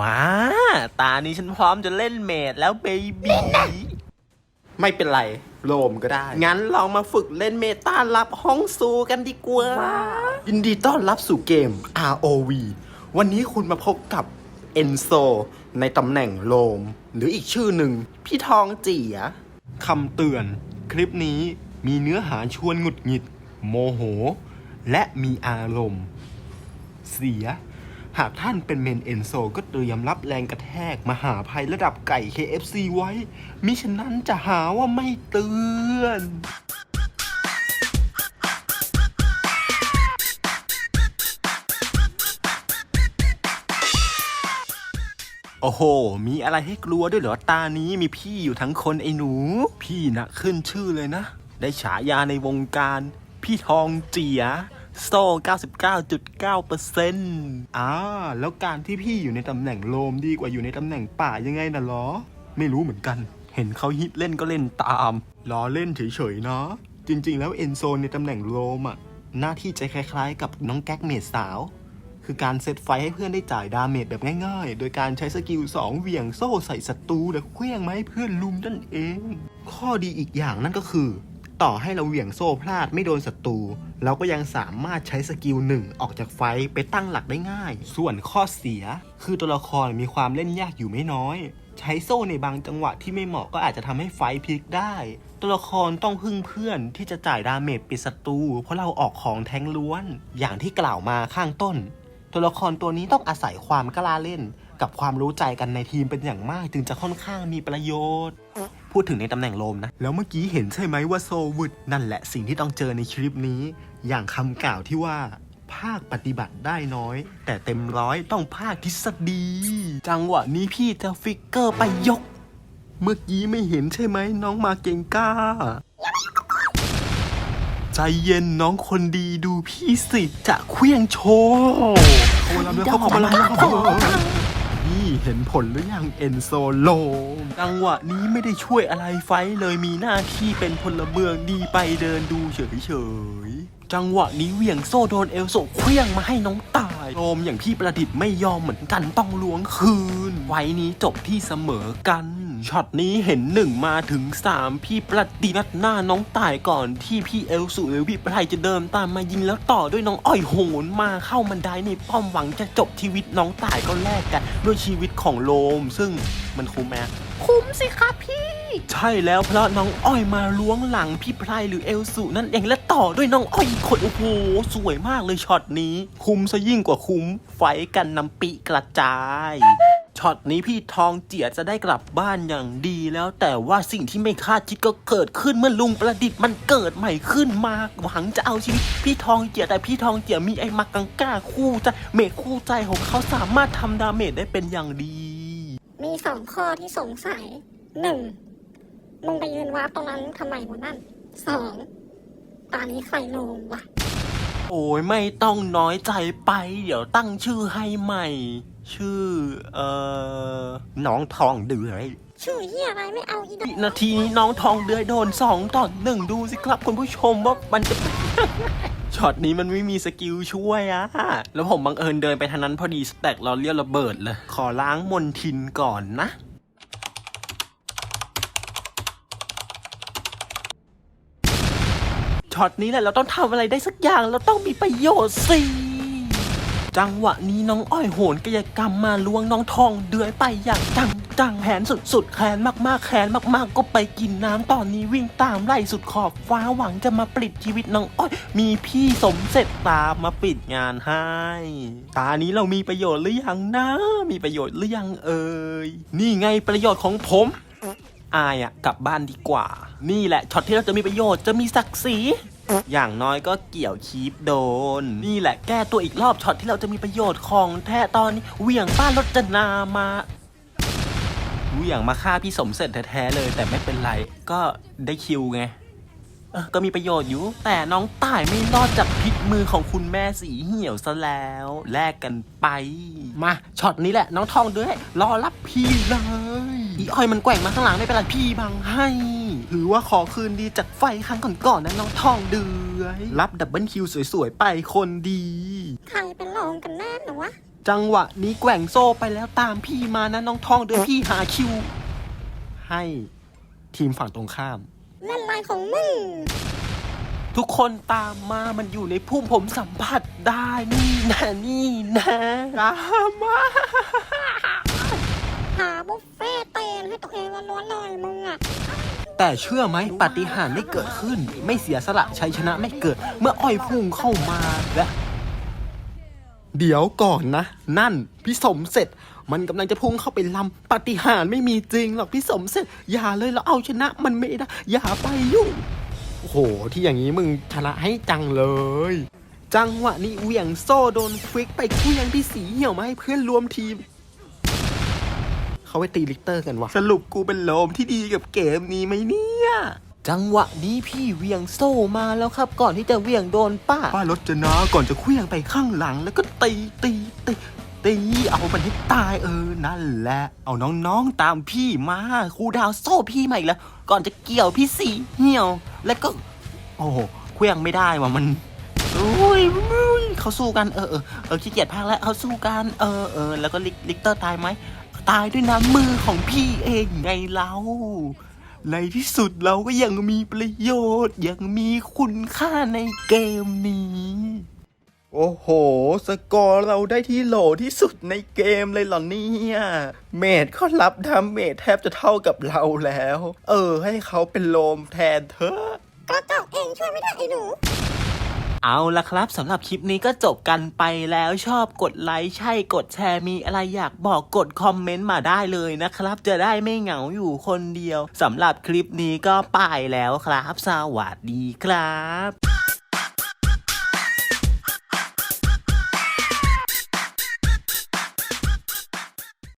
มา ตานี้ฉันพร้อมจะเล่นเมดแล้วเบบีไม่เป็นไร โลมก็ได้ งั้นลองมาฝึกเล่นเมตาลับห้องซูกันดีกว่า ยินดีต้อนรับสู่เกม ROV วันนี้คุณมาพบกับเอนโซในตำแหน่งโลม หรืออีกชื่อหนึ่ง พี่ทองเจียคำเตือน คลิปนี้มีเนื้อหาชวนหงุดหงิด โมโห และมีอารมณ์ เสีย หากท่านเป็นเมนเอนโซก็เตรียมรับแรงกระแทกมหาภัยระดับไก่ KFC ไว้ มิฉะนั้นจะหาว่าไม่เตือนโอ้โห มีอะไรให้กลัวด้วยเหรอ ตานี้มีพี่อยู่ทั้งคนไอ้หนู พี่นะขึ้นชื่อเลยนะ ได้ฉายาในวงการ พี่ทองเจีย โซ่ 99.9%อ่า แล้วการที่พี่อยู่ในตำแหน่งโลมดีกว่าอยู่ในตำแหน่งป่ายังไงน่ะหรอ ไม่รู้เหมือนกัน เห็นเขาฮิตเล่นก็เล่นตาม ล้อเล่นเฉยๆนะ จริง ๆ แล้วเอนโซในตำแหน่งโลมอะหน้าที่จะคล้ายๆ กับน้องแก๊กเมดสาว คือการเซตไฟให้เพื่อนได้จ่ายดาเมจแบบง่ายๆ โดยการใช้สกิล2เหวี่ยงโซ่ใส่ศัตรูแล้วเคลื่องมาให้เพื่อนลุมนั่นเอง ข้อดีอีกอย่างนั่นก็คือ ต่อให้เราเหวี่ยงโซ่พลาดไม่โดนศัตรูเราก็ยังสามารถใช้สกิลหนึ่งออกจากไฟไปตั้งหลักได้ง่าย ส่วนข้อเสีย คือตัวละครมีความเล่นยากอยู่ไม่น้อย ใช้โซ่ในบางจังหวะที่ไม่เหมาะก็อาจจะทำให้ไฟพลิกได้ ตัวละครต้องพึ่งเพื่อนที่จะจ่ายดาเมจปิดศัตรูเพราะเราออกของแทงล้วน อย่างที่กล่าวมาข้างต้น ตัวละครตัวนี้ต้องอาศัยความกล้าเล่น กับความรู้ใจกันในทีมเป็นอย่างมากจึงจะค่อนข้างมีประโยชน์ พูดถึงในตำแหน่งโลมนะ แล้วเมื่อกี้เห็นใช่ไหมว่าโซวุดนั่นแหละสิ่งที่ต้องเจอในคลิปนี้ อย่างคำกล่าวที่ว่า ภาคปฏิบัติได้น้อย แต่เต็มร้อยต้องภาคทฤษฎี จังหวะนี้พี่จะฟิกเกอร์ไปยก เมื่อกี้ไม่เห็นใช่ไหมน้องมาเก่งกล้า ใจเย็นน้องคนดีดูพี่สิจะเคลี้ยงโชว์เขามาลำแล้วเขามาลำแล้วเขามาลำ นี่เห็นผลหรือยังเอนโซโลจังหวะนี้ไม่ได้ช่วยอะไรไฟเลยมีหน้าที่เป็นพลเมืองดีไปเดินดูเฉยๆ จังหวะนี้เวียงโซโดนเอลโซเคลี้ยงมาให้น้องตายโรมอย่างพี่ประดิษฐ์ไม่ยอมเหมือนกันต้องล้วงคืน ไว้นี้จบที่เสมอกัน ช็อตนี้เห็นหนึ่งมาถึงสามพี่ประดิษฐ์นัดหน้าน้องตายก่อนที่พี่เอลสูหรือพี่ประไทยจะเดินตามมายิงแล้วต่อด้วยน้องอ้อยโหนมาเข้ามันได้ในป้อมหวังจะจบชีวิตน้องตายก็แลกกัน ด้วยชีวิตของโลม ซึ่งมันคุ้มไหมคุ้มสิครับพี่ ใช่แล้วเพราะน้องอ้อยมาล้วงหลังพี่ไพรหรือเอลสูนั่นเองและต่อด้วยน้องอ้อยอีกคนโอ้โหสวยมากเลยช็อตนี้ คุ้มซะยิ่งกว่าคุ้มไฟกันนำปีกระจาย ช็อตนี้พี่ทองเจียจะได้กลับบ้านอย่างดีแล้ว แต่ว่าสิ่งที่ไม่คาดคิดก็เกิดขึ้นเมื่อลุงประดิษฐ์มันเกิดใหม่ขึ้นมาหวังจะเอาชีวิตพี่ทองเจียแต่พี่ทองเจียมีไอ้มักกังก้าคู่ใจเมฆคู่ใจของเขาสามารถทำดาเมจได้เป็นอย่างดี มีสองข้อที่สงสัยหนึ่งมึงไปยืนวาร์ปตรงนั้นทำไมวะนั่นสองตอนนี้ใครลงวะโอ้ยไม่ต้องน้อยใจไป เดี๋ยวตั้งชื่อให้ใหม่ ชื่อ เอ่อ น้องทองเดือยชื่อเฮียอะไรไม่เอาอีดอกนาทีนี้น้องทองเดือยโดนสองต่อหนึ่งดูสิครับคุณผู้ชมว่ามันจะ ช็อตนี้มันไม่มีสกิลช่วยอะแล้วผมบังเอิญเดินไปทางนั้นพอดีสแต็กเราเรียกระเบิดเลย ขอล้างมนทินก่อนนะช็อตนี้แหละเราต้องทำอะไรได้สักอย่าง เราต้องมีประโยชน์สิ จังหวะนี้น้องอ้อยโหนกายกรรมมาล้วงน้องทองเดือยไปอย่างจังจังแผนสุดๆแค้นมากๆแค้นมากๆ ก็ไปกินน้ำตอนนี้วิ่งตามไล่สุดขอบฟ้าหวังจะมาปลิดชีวิตน้องอ้อย มีพี่สมเสร็จตามมาปิดงานให้ ตานี้เรามีประโยชน์หรือยังนะ มีประโยชน์หรือยังเอ่ยนี่ไงประโยชน์ของผมอายอะกลับบ้านดีกว่า นี่แหละช็อตที่เราจะมีประโยชน์จะมีศักดิ์ศรี อย่างน้อยก็เกี่ยวคีบโดน นี่แหละแก้ตัวอีกรอบช็อตที่เราจะมีประโยชน์ของแท้ตอนนี้เหวี่ยงป้ารจนามาเหวี่ยงมาฆ่าพี่สมเสร็จแท้ๆเลย แต่ไม่เป็นไรก็ได้คิวไงก็มีประโยชน์อยู่ แต่น้องต่ายไม่รอดจากพิษมือของคุณแม่สีเหี่ยวซะแล้วแลกกันไป มาช็อตนี้แหละ น้องทองด้วย รอรับพี่เลยอีอ้อยมันแกว่งมาข้างหลังไม่เป็นไรพี่บังให้ ถือว่าขอคืนดีจากไฟครั้งก่อนๆนะน้องทองเดือยรับดับเบิลคิวสวยๆ ไปคนดี ใครเป็นรองกันแน่หรอวะ จังหวะนี้แกว่งโซ่ไปแล้วตามพี่มานะน้องทองเดี๋ยวพี่หาคิว ให้ทีมฝั่งตรงข้าม เล่นไรของมึง ทุกคนตามมามันอยู่ในพุ่มผมสัมผัสได้นี่นะนี่นะตามมาหาบุฟเฟ่เตนให้ตัวเองล้วนๆเลยมึงอะ แต่เชื่อไหมปาฏิหาริย์ไม่เกิดขึ้น ไม่เสียสละชัยชนะไม่เกิด เมื่ออ้อยพุ่งเข้ามาและเดี๋ยวก่อนนะ นั่นพี่สมเสร็จ มันกำลังจะพุ่งเข้าไปลำปาฏิหาริย์ไม่มีจริงหรอกพี่สมเสร็จ อย่าเลยเราเอาชนะมันไม่ได้อย่าไปยุ่งโอ้โห ที่อย่างนี้มึงชนะให้จังเลย จังหวะนี้เหวี่ยงโซ่โดนฟิกไปคลี้ยงพี่สีเหี่ยวมาให้เพื่อนรวมทีม เขาไปตีลิกเตอร์กันวะสรุปกูเป็นโลมที่ดีกับเกมนี้ไหมเนี่ย จังหวะนี้พี่เหวี่ยงโซ่มาแล้วครับ ก่อนที่จะเหวี่ยงโดนป้า ป้ารจนาก่อนจะเคลี้ยงไปข้างหลังแล้วก็ตีตีตีตีเอามันให้ตายเออนั่นแหละ เอาน้องๆตามพี่มาครูดาวโซ่พี่มาอีกแล้ว ก่อนจะเกี่ยวพี่สีเหี่ยว แล้วก็ โอ้โหเคลี้ยงไม่ได้ว่ะมันอุ้ยอุ้ยเขาสู้กันเออเออเออขี้เกียจพากแล้วเขาสู้กันเออเออแล้วก็ลิกลิกเตอร์ตายไหม ตายด้วยน้ำมือของพี่เองไงเราในที่สุดเราก็ยังมีประโยชน์ ยังมีคุณค่าในเกมนี้ โอ้โห สกอร์เราได้ที่โหลที่สุดในเกมเลยเหรอเนี่ยเมดเขารับดาเมจแทบจะเท่ากับเราแล้ว เออ ให้เขาเป็นโลมแทนเถอะก็เจ้าเองช่วยไม่ได้ไอ้หนู เอาละครับสำหรับคลิปนี้ก็จบกันไปแล้วชอบกดไลค์ใช่กดแชร์มีอะไรอยากบอกกดคอมเมนต์มาได้เลยนะครับ จะได้ไม่เหงาอยู่คนเดียวสำหรับคลิปนี้ก็ไปแล้วครับ สวัสดีครับ